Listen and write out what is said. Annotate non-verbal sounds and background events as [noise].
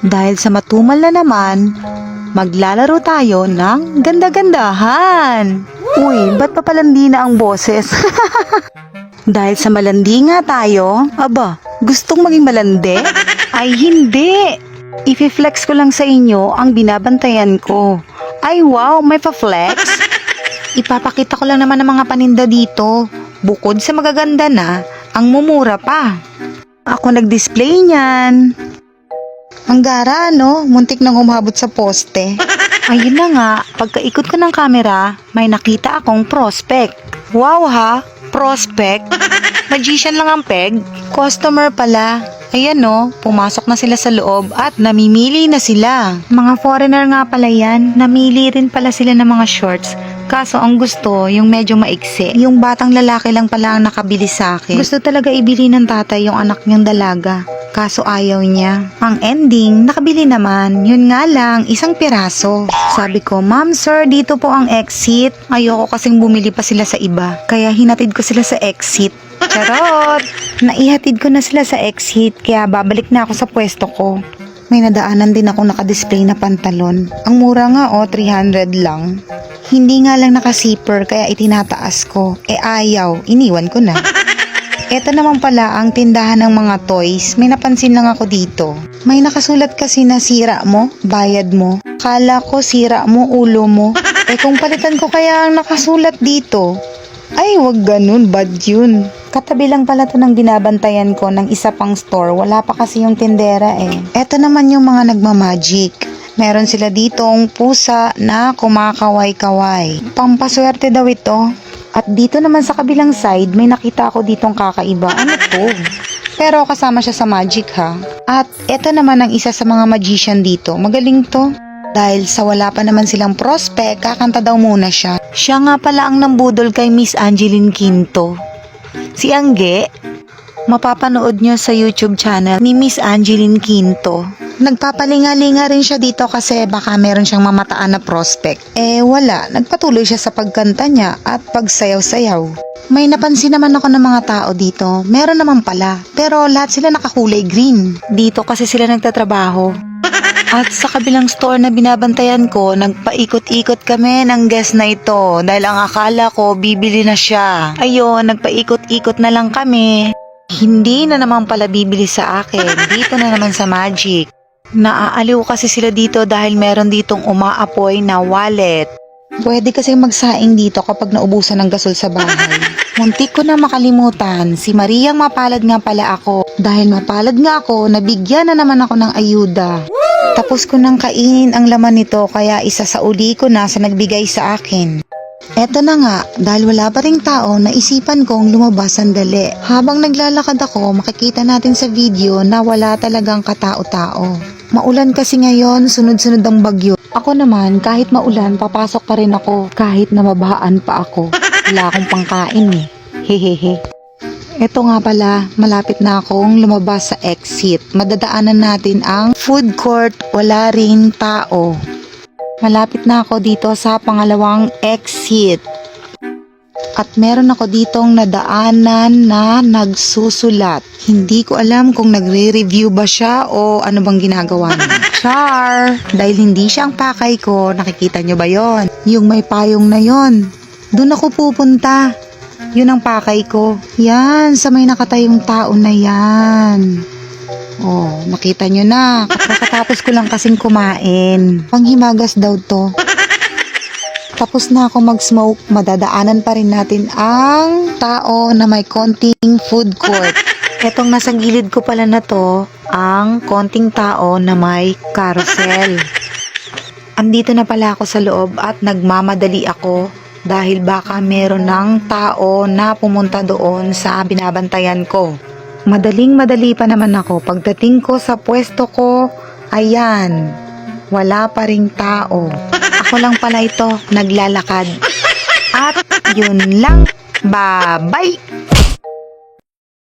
Dahil sa matumal na naman, maglalaro tayo ng ganda-gandahan. Uy, ba't pa palandi na ang boses? [laughs] Dahil sa malandi nga tayo, aba, gustong maging malandi? Ay hindi! Ifi-flex ko lang sa inyo ang binabantayan ko. Ay wow, may pa-flex? Ipapakita ko lang naman ng mga paninda dito. Bukod sa magaganda na, ang mumura pa. Ako nag-display niyan. Ang gara, no? Muntik nang umabot sa poste. [laughs] Ayun na nga, pagkaikot ko ng camera, may nakita akong prospect. Wow ha, prospect? [laughs] Magician lang ang peg? Customer pala. Ayan no, pumasok na sila sa loob at namimili na sila. Mga foreigner nga pala yan, namili rin pala sila ng mga shorts. Kaso ang gusto, yung medyo maiksi. Yung batang lalaki lang pala ang nakabili sa akin. Gusto talaga ibili ng tatay yung anak niyang dalaga. Kaso ayaw niya. Ang ending, nakabili naman. Yun nga lang, isang piraso. Sabi ko, Ma'am, sir, dito po ang exit. Ayoko kasing bumili pa sila sa iba. Kaya hinatid ko sila sa exit. Charot! [laughs] Naihatid ko na sila sa exit, kaya babalik na ako sa pwesto ko. May nadaanan din ako nakadisplay na pantalon. Ang mura nga oh, 300 lang. Hindi nga lang naka-zipper kaya itinataas ko. Eh ayaw, iniwan ko na. [laughs] Ito naman pala ang tindahan ng mga toys. May napansin lang ako dito. May nakasulat kasi na sira mo, bayad mo. Kala ko sira mo, ulo mo. [laughs] Eh kung palitan ko kaya ang nakasulat dito. Ay, wag ganun, bad yun. Katabi lang pala to ng binabantayan ko ng isa pang store. Wala pa kasi yung tindera eh. Eto naman yung mga nagmamagic. Meron sila ditong pusa na kumakaway-kaway. Pampaswerte daw ito. At dito naman sa kabilang side, may nakita ako ditong kakaiba. Ano to? Pero kasama siya sa magic ha. At eto naman ang isa sa mga magician dito. Magaling to. Dahil sa wala pa naman silang prospect, kakanta daw muna siya. Siya nga pala ang nambudol kay Miss Angeline Quinto. Si Angge, mapapanood nyo sa YouTube channel ni Miss Angeline Quinto. Nagpapalinga-linga rin siya dito kasi baka meron siyang mamataan na prospect. Eh wala, nagpatuloy siya sa pagkanta niya at pagsayaw-sayaw. May napansin naman ako ng mga tao dito. Meron naman pala. Pero lahat sila nakakulay green. Dito kasi sila nagtatrabaho. At sa kabilang store na binabantayan ko, nagpaikot-ikot kami ng guest na ito dahil ang akala ko bibili na siya. Ayun, nagpaikot-ikot na lang kami. Hindi na naman pala bibili sa akin. Dito na naman sa Magic. Naaaliw kasi sila dito dahil meron ditong umaapoy na wallet. Pwede kasi magsaing dito kapag naubusan ng gasol sa bahay. [laughs] Muntik ko na makalimutan, si Mariang mapalad nga pala ako. Dahil mapalad nga ako, nabigyan na naman ako ng ayuda. Tapos ko nang kainin ang laman nito kaya isa sa uli ko na sa nagbigay sa akin. Eto na nga, dahil wala pa ring tao, naisipan kong lumabas sandali. Habang naglalakad ako, makikita natin sa video na wala talagang katao-tao. Maulan kasi ngayon, sunod-sunod ang bagyo. Ako naman, kahit maulan, papasok pa rin ako. Kahit na mabahaan pa ako. Wala akong pangkain eh. Hehehe. Ito nga pala, malapit na akong lumabas sa exit. Madadaanan natin ang food court, wala rin tao. Malapit na ako dito sa pangalawang exit. At meron ako ditong nadaanan na nagsusulat. Hindi ko alam kung nagre-review ba siya o ano bang ginagawa niya. [laughs] Char! Dahil hindi siya ang pakay ko, nakikita nyo ba yon? Yung may payong na yon. Doon ako pupunta. Yun ang pakay ko. Yan, sa may nakatayong tao na yan. Oh, nakita nyo na. Kakatapos ko lang kasing kumain. Panghimagas daw to. Tapos na ako mag-smoke, madadaanan pa rin natin ang tao na may konting food court. Etong nasa gilid ko pala na to, ang konting tao na may carousel. Andito na pala ako sa loob at nagmamadali ako dahil baka meron ng tao na pumunta doon sa binabantayan ko. Madaling madali pa naman ako. Pagdating ko sa pwesto ko, ayan, wala pa ring tao. Ako lang pala ito, naglalakad. At yun lang. Bye-bye!